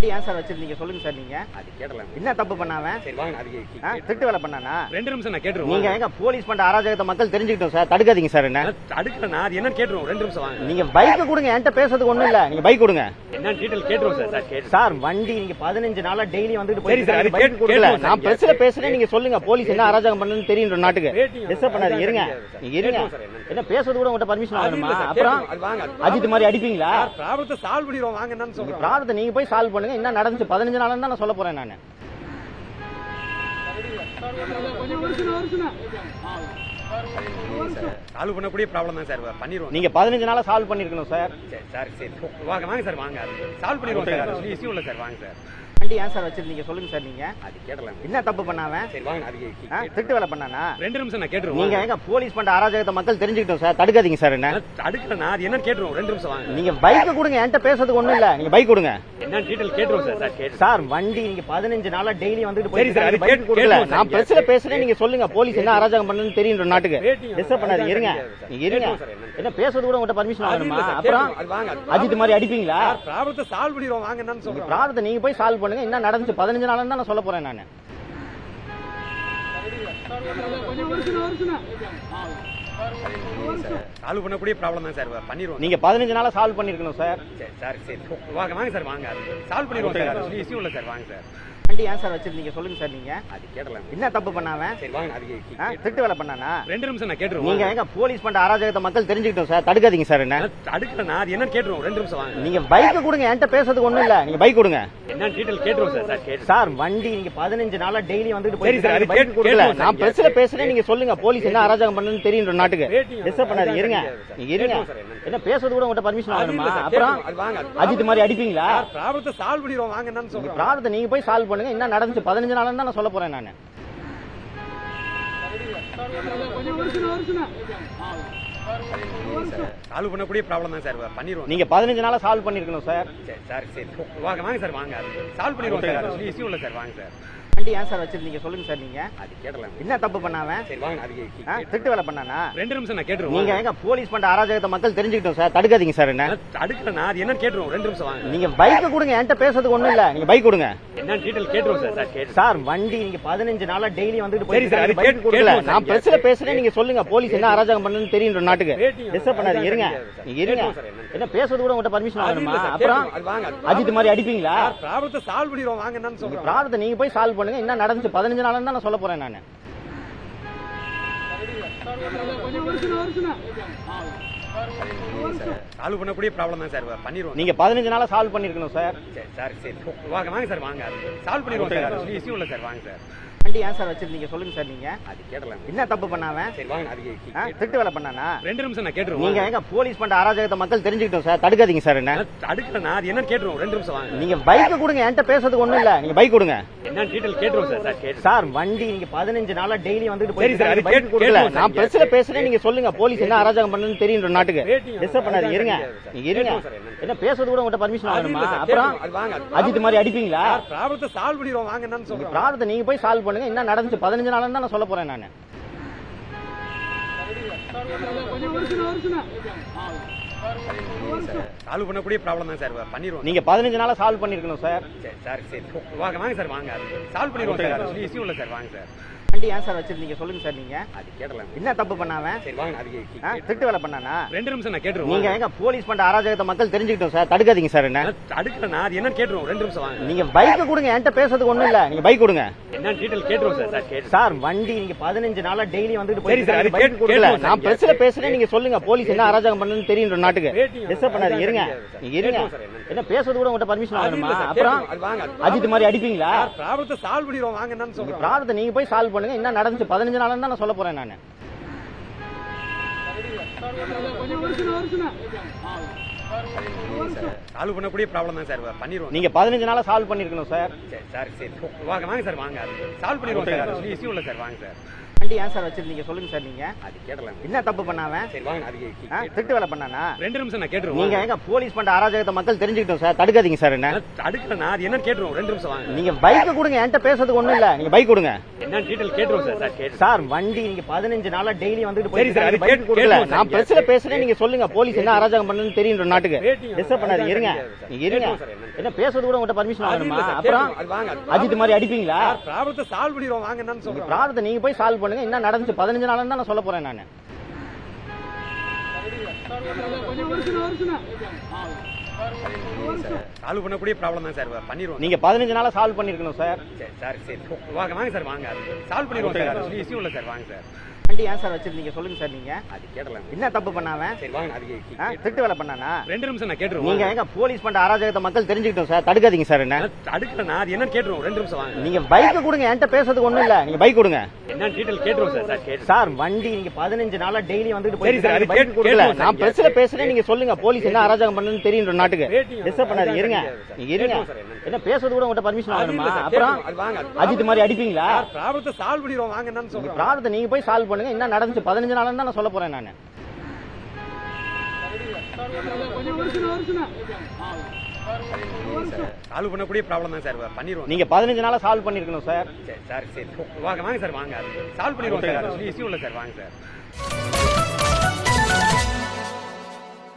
வண்டி ஏன் சார் வச்சிருந்தீங்க? சொல்லுங்க சார் நீங்க. அது கேட்டலாம் என்ன தப்பு பண்ணாவன் சரி வாங்க அது திருட்டு வேலை பண்ணானா? ரெண்டு நிமிஷம் நான் கேட்டுருவோம் நீங்க எங்க போலீஸ் பண்ற அராஜகத்தை மக்கள் தெரிஞ்சுக்கிட்டோம் சார். தடுக்காதீங்க சார் என்ன? அடுக்கல அது என்னன்னு கேட்டுருவோம் ரெண்டு நிமிஷம் வாங்க. நீங்க பைக் கொடுங்க என்கிட்ட பேசுறதுக்கு ஒண்ணும் இல்ல. நீங்க பைக் கொடுங்க. என்ன டீடைல் கேட்டுருவோம் சார் சார் கேட்டு சார் வண்டி நீங்க பதினஞ்சு நாளா டெய்லி வந்துட்டு சரி சார், அது பைக் கொடுக்கல. நான் பிரச்சனை பேசுறேன். நீங்க சொல்லுங்க போலீஸ் என்ன அராஜகம் பண்ணுன்னு தெரியும் நாட்டுக்கு. டிஸ்டர்ப் பண்ணாதீங்க இருங்க. நீங்க இருங்க. என்ன பேசுறது கூட உங்கள்கிட்ட பர்மிஷன் சார், அப்புறம்? அஜித் மாதிரி அடிப்பீங்களா? ப்ராப்ளத்தை சால்வ் பண்ணிடுவோம். வாங்க என்னன்னு சொல்றேன் ப்ராப்ளத்தை நீங்க போய் சால்வ் பண்ணுங்க. என்ன நடந்துச்சு? பதினஞ்சு நாள் தான் நான் சொல்ல போறேன் நான். சால்வ் பண்ணக்கூடிய ப்ராப்ளம் தான் சார். பண்ணிடுவோம். நீங்க பதினஞ்சு நாளா சால்வ் பண்ணிருக்கணும் சார். சரி சார் சரி. வாங்க வாங்க சார் வாங்க. சால்வ் பண்ணிடுவோம் சார். இஷ்யூ இல்லை சார். வாங்க சார். வண்டி ஏன் சார் வச்சிருந்தீங்க? சொல்லுங்க சார் நீங்க. அது கேட்டலாம் என்ன தப்பு பண்ணாவன் சரி வாங்க அது ஆ, திருட்டு வேலை பண்ணானா? ரெண்டு நிமிஷம் நான் கேட்டுருவோம். நீங்க எங்க போலீஸ் பண்ற அராஜகத்தை மக்கள் தெரிஞ்சுக்கிட்டோம் சார். தடுக்காதீங்க சார் என்ன? அடுக்கல அது என்னன்னு கேட்டுருவோம். ரெண்டு நிமிஷம் வாங்க. நீங்க பைக் கொடுங்க என்கிட்ட பேசுறதுக்கு ஒண்ணும் இல்ல. நீங்க பைக் கொடுங்க. என்ன டீடைல் கேட்டுருவோம் சார் சார் கேட்டு சார் வண்டி நீங்க பதினஞ்சு நாளா டெய்லி வந்துட்டு சரி சார், பைக் கொடுக்கல. நான். பிரச்சனை பேசுறேன் நீங்க சொல்லுங்க. போலீஸ் என்ன அராஜகம் பண்ணுன்னு தெரியும் நாட்டுக்கு. டிஸ்டர்ப் பண்ணாதீங்க இருங்க. நீங்க இருங்க. என்ன பேசுறது கூட உங்கள்கிட்ட பர்மிஷன் சார், அப்புறம் அஜித் மாதிரி அடிப்பீங்களா? ப்ராப்ளத்தை சால்வ் பண்ணிடுவோம் வாங்க என்னன்னு சொல்றேன் ப்ராப்ளத்தை நீங்க போய் சால்வ் பண்ணுங்க. என்ன நடந்துச்சு? பதினஞ்சு நாள் தான் நான் சொல்ல போறேன் நான். சால்வ் பண்ணக்கூடிய ப்ராப்ளம் தான் சார். பண்ணிடுவோம். நீங்க பதினஞ்சு நாளா சால்வ் பண்ணிருக்கணும் சார். சரி சார் சரி. வாங்க வாங்க சார் வாங்க. சால்வ் பண்ணிடுவோம் சார். இஷ்யூ இல்லை சார். வாங்க சார். வண்டி ஏன் சார் வச்சிருந்தீங்க? சொல்லுங்க சார் நீங்க. அது கேட்டலாம். என்ன தப்பு பண்ணாவன் சரி வாங்க அது ஆ, திருட்டு வேலை பண்ணானா? ரெண்டு நிமிஷம் நான் கேட்டுருவோம் நீங்க எங்க போலீஸ் பண்ற அராஜகத்தை மக்கள் தெரிஞ்சுக்கிட்டோம் சார். தடுக்காதீங்க சார் என்ன? அடுக்கல அது என்னன்னு கேட்டுருவோம். ரெண்டு நிமிஷம் வாங்க. நீங்க பைக் கொடுங்க என்கிட்ட பேசுறதுக்கு ஒண்ணும் இல்ல. நீங்க பைக் கொடுங்க. என்ன டீடைல் கேட்டுருவோம் சார் சார் வண்டி நீங்க பதினஞ்சு நாளா டெய்லி வந்துட்டு சரி சார், பைக் கொடுக்கல. நான். பிரச்சனை பேசுறேன் நீங்க சொல்லுங்க. போலீஸ் என்ன அராஜகம் பண்ணுன்னு தெரியும் நாட்டுக்கு. டிஸ்டர்ப் பண்ணாதீங்க. இருங்க. நீங்க இருங்க. என்ன பேசுறது கூட உங்கள்கிட்ட பர்மிஷன் சார், அப்புறம் அஜித் மாதிரி அடிப்பீங்களா? ப்ராப்ளத்தை சால்வ் பண்ணிடுவோம் வாங்க ப்ராப்ளத்தை நீங்க போய் சால்வ் பண்ணுங்க என்ன நடந்துச்சு. பதினஞ்சு நாள் தான் நான் சொல்ல போறேன் நான். சால்வ் பண்ணக்கூடிய ப்ராப்ளம் தான் சார். பண்ணிடுவோம். நீங்க பதினஞ்சு நாளா சால்வ் பண்ணிருக்கணும் சார். சரி சார் சரி. வாங்க வாங்க சார் வாங்க. சால்வ் பண்ணிடுவோம் சார். இஷ்யூ இல்லை சார் வாங்க சார். வண்டி ஏன் சார் வச்சிருந்தீங்க? சொல்லுங்க சார் நீங்க. அது கேட்டலாம் என்ன தப்பு பண்ணாவன் சரி வாங்க அது ஆ, திருட்டு வேலை பண்ணானா? ரெண்டு நிமிஷம் நான் கேட்டுருவோம் நீங்க எங்க போலீஸ் பண்ற அராஜகத்தை மக்கள் தெரிஞ்சுக்கிட்டோம் சார். தடுக்காதீங்க சார் என்ன? அடுக்கல அது என்னன்னு கேட்டுருவோம் ரெண்டு நிமிஷம் வாங்க. நீங்க பைக் கொடுங்க என்கிட்ட பேசுறதுக்கு ஒண்ணும் இல்ல. நீங்க பைக் கொடுங்க. என்ன டீடைல் கேட்டுருவோம் சார் சார் சார் வண்டி நீங்க பதினஞ்சு நாளா டெய்லி வந்துட்டு சரி சார், பைக் கொடுக்கல. நான். பிரச்சனை பேசுறேன் நீங்க சொல்லுங்க. போலீஸ் என்ன அராஜகம் பண்ணுன்னு தெரியும் நாட்டுக்கு. டிஸ்டர்ப் பண்ணாதீங்க இருங்க. நீங்க இருங்க. என்ன பேசுறது கூட உங்கள்கிட்ட பர்மிஷன் சார், அப்புறம் அஜித் மாதிரி அடிப்பீங்களா? ப்ராப்ளத்தை சால்வ் பண்ணிடுவோம் வாங்க ப்ராப்ளத்தை நீங்க போய் சால்வ் பண்ணுங்க என்ன நடந்துச்சு? பதினஞ்சு நாள் தான் நான் சொல்ல போறேன் நான். சால்வ் பண்ணக்கூடிய ப்ராப்ளம் தான் சார். பண்ணிடுவோம் நீங்க பதினஞ்சு நாளா சால்வ் பண்ணிருக்கணும் சரி. சார் சரி வாங்க வாங்க சார் வாங்க. சால்வ் பண்ணிடுவோம் சார். இஷ்யூ இல்லை சார். வாங்க சார். வண்டி ஏன் சார் வச்சிருந்தீங்க? சொல்லுங்க சார் நீங்க. அது கேட்டலாம் என்ன தப்பு பண்ணாவன் சரி வாங்க அது ஆ, திருட்டு வேலை பண்ணானா? ரெண்டு நிமிஷம் நான் கேட்டுருவோம் நீங்க எங்க போலீஸ் பண்ற அராஜகத்தை மக்கள் தெரிஞ்சுக்கிட்டோம் சார். தடுக்காதீங்க சார் என்ன? அடுக்கல அது என்னன்னு கேட்டுருவோம் ரெண்டு நிமிஷம் வாங்க. நீங்க பைக் கொடுங்க என்கிட்ட பேசுறதுக்கு ஒண்ணும் இல்ல. நீங்க பைக் கொடுங்க. என்ன டீடைல் கேட்டுருவோம் சார் சார் வண்டி நீங்க பதினஞ்சு நாளா டெய்லி வந்துட்டு சார், அது பைக் கொடுக்கல. நான். பிரச்சனை பேசுறேன் நீங்க சொல்லுங்க. போலீஸ் என்ன அராஜகம் பண்ணுன்னு தெரியும் நாட்டுக்கு. டிஸ்டர்ப் பண்ணாதீங்க இருங்க. நீங்க இருங்க. என்ன பேசுறது கூட உங்கள்கிட்ட பர்மிஷன் சார், அப்புறம் அஜித் மாதிரி அடிப்பீங்களா? ப்ராப்ளத்தை சால்வ் பண்ணிடுவோம் வாங்க ப்ராப்ளத்தை நீங்க போய் சால்வ் பண்ணுங்க. என்ன நடந்துச்சு. பதினஞ்சு நாள் தான் நான் சொல்ல போறேன் நான். சால்வ் பண்ணக்கூடிய ப்ராப்ளம் தான் சார். பண்ணிடுவோம் நீங்க பதினஞ்சு நாளா சால்வ் பண்ணிருக்கணும் சார். சரி சார் சரி. வாங்க வாங்க சார் வாங்க. சால்வ் பண்ணிடுவோம் சார். இஷ்யூ இல்லை சார். வாங்க சார். வண்டி ஏன் சார் வச்சிருந்தீங்க? சொல்லுங்க சார் நீங்க. அது கேட்டலாம் என்ன தப்பு பண்ணாவன் சரி வாங்க அது திருட்டு வேலை பண்ணானா? ரெண்டு நிமிஷம் நான் கேட்டுருவோம் நீங்க எங்க போலீஸ் பண்ற அராஜகத்தை மக்கள் தெரிஞ்சுக்கிட்டோம் சார். தடுக்காதீங்க சார் என்ன? அடுக்கல அது என்னன்னு கேட்டுருவோம் ரெண்டு நிமிஷம் வாங்க. நீங்க பைக் கொடுங்க என்கிட்ட பேசுறதுக்கு ஒண்ணும் இல்ல. நீங்க பைக் கொடுங்க. என்ன டீடைல் கேட்டுருவோம் சார் சார் கேட்டு சார் வண்டி நீங்க பதினஞ்சு நாளா டெய்லி வந்துட்டு சரி சார், அது பைக் கொடுக்கல. நான். பிரச்சனை பேசுறேன் நீங்க சொல்லுங்க. போலீஸ் என்ன அராஜகம் பண்ணுன்னு தெரியும் நாட்டுக்கு. டிஸ்டர்ப் பண்ணாதீங்க. இருங்க. நீங்க இருங்க. என்ன? பேசுறது கூட உங்கள்கிட்ட பர்மிஷன் சார், அப்புறம் அஜித் மாதிரி அடிப்பீங்களா? ப்ராப்ளத்தை சால்வ் பண்ணிடுவோம் வாங்க என்னன்னு சொல்றேன். ப்ராப்ளத்தை நீங்க போய் சால்வ் பண்ணுங்க. என்ன நடந்துச்சு. பதினஞ்சு நாள் தான் நான் சொல்ல போறேன் நான். சால்வ் பண்ணக்கூடிய ப்ராப்ளம் தான் சார். பண்ணிடுவோம் நீங்க பதினஞ்சு நாளா சால்வ் பண்ணிருக்கணும் சார். சரி சார் சரி. வாங்க வாங்க சார் வாங்க. சால்வ் பண்ணிடுவோம் சார். இஷ்யூ இல்லை சார். வாங்க சார். வண்டி ஏன் சார் வச்சிருந்தீங்க? சொல்லுங்க சார் நீங்க. அது கேட்டலாம் என்ன தப்பு பண்ணாவன் சரி வாங்க ஆ, திருட்டு வேலை பண்ணானா? ரெண்டு நிமிஷம் நான் கேட்டுருவோம். நீங்க எங்க போலீஸ் பண்ற அராஜகத்தை மக்கள் தெரிஞ்சுக்கிட்டோம் சார். தடுக்காதீங்க சார் என்ன? அடுக்கல அது என்னன்னு கேட்டுருவோம். ரெண்டு நிமிஷம் வாங்க. நீங்க பைக் கொடுங்க என்கிட்ட பேசுறதுக்கு ஒண்ணும் இல்ல. நீங்க பைக் கொடுங்க. என்னன்னு டீட்டெயில் கேட்டுருவோம் சார் சார் கேட்டு சார் வண்டி நீங்க பதினஞ்சு நாளா டெய்லி வந்துட்டு சரி சார், அது பைக் கொடுக்கல. நான் பிரச்சனை பேசுறேன் நீங்க சொல்லுங்க. போலீஸ் என்ன அராஜகம் பண்ணுன்னு தெரியும் நாட்டுக்கு. டிஸ்டர்ப் பண்ணாதீங்க இருங்க. நீங்க இருங்க. என்ன பேசுறது கூட உங்கள்கிட்ட பர்மிஷன் அது வாங்கணுமா? அப்புறம். அது அது அஜித் மாதிரி அடிப்பீங்களா? ப்ராப்ளத்தை சால்வ் பண்ணிடுவோம் வாங்க என்னன்னு சொல்றேன் ப்ராப்ளத்தை நீங்க போய் சால்வ் பண்ணுங்க. என்ன நடந்துச்சு? பதினஞ்சு நாள் தான் நான் சொல்ல போறேன் நான். சால்வ் பண்ணக்கூடிய ப்ராப்ளம் தான் சார் பண்ணிடுவோம். நீங்க பதினஞ்சு நாளா சால்வ் பண்ணிருக்கணும் சார் சரி சார் சரி. வாங்க வாங்க சார் வாங்க. சால்வ் பண்ணிடுவோம் சார் இஷ்யூ இல்லை சார் வாங்க சார் வண்டி ஏன் சார் வச்சிருந்தீங்க? சொல்லுங்க சார் நீங்க. அது கேட்டலாம் என்ன தப்பு பண்ணாவன் சரி வாங்க ஆ, திருட்டு வேலை பண்ணானா? ரெண்டு நிமிஷம் நான் கேட்டுருவோம் நீங்க எங்க போலீஸ் பண்ற அராஜகத்தை மக்கள் தெரிஞ்சுக்கிட்டோம் சார். தடுக்காதீங்க சார் என்ன? அடுக்கல அது என்னன்னு கேட்டுருவோம். ரெண்டு நிமிஷம் வாங்க. நீங்க பைக் கொடுங்க என்கிட்ட பேசுறதுக்கு ஒண்ணும் இல்ல. நீங்க பைக் கொடுங்க. என்னன்னு டீட்டெயில் கேட்டுருவோம் சார். சார் வண்டி நீங்க பதினஞ்சு நாளா டெய்லி வந்துட்டு சரி சார், அது பைக் கொடுக்கல. நான் பிரச்சனை பேசுறேன் நீங்க சொல்லுங்க. போலீஸ் என்ன அராஜகம் பண்ணுன்னு தெரியும் நாட்டுக்கு. டிஸ்டர்ப் பண்ணாதீங்க. இருங்க. நீங்க இருங்க. என்ன? பேசுறது கூட உங்கள்கிட்ட பர்மிஷன் அது வாங்கணுமா? அப்புறம். அது அது அஜித் மாதிரி அடிப்பீங்களா? ப்ராப்ளத்தை சால்வ் பண்ணிடுவோம். வாங்க ப்ராப்ளத்தை நீங்க போய் சால்வ் பண்ணுங்க என்ன நடந்துச்சு. பதினஞ்சு நாள் தான் நான் சொல்ல போறேன் நான். சால்வ் பண்ணக்கூடிய ப்ராப்ளம் தான் சார் பண்ணிடுவோம். நீங்க பதினஞ்சு நாளா சால்வ் பண்ணிருக்கணும் சார் சரி சார் சரி. வாங்க வாங்க சார் வாங்க. சால்வ் பண்ணிடுவோம் சார் இஷ்யூ இல்லை சார் வாங்க சார்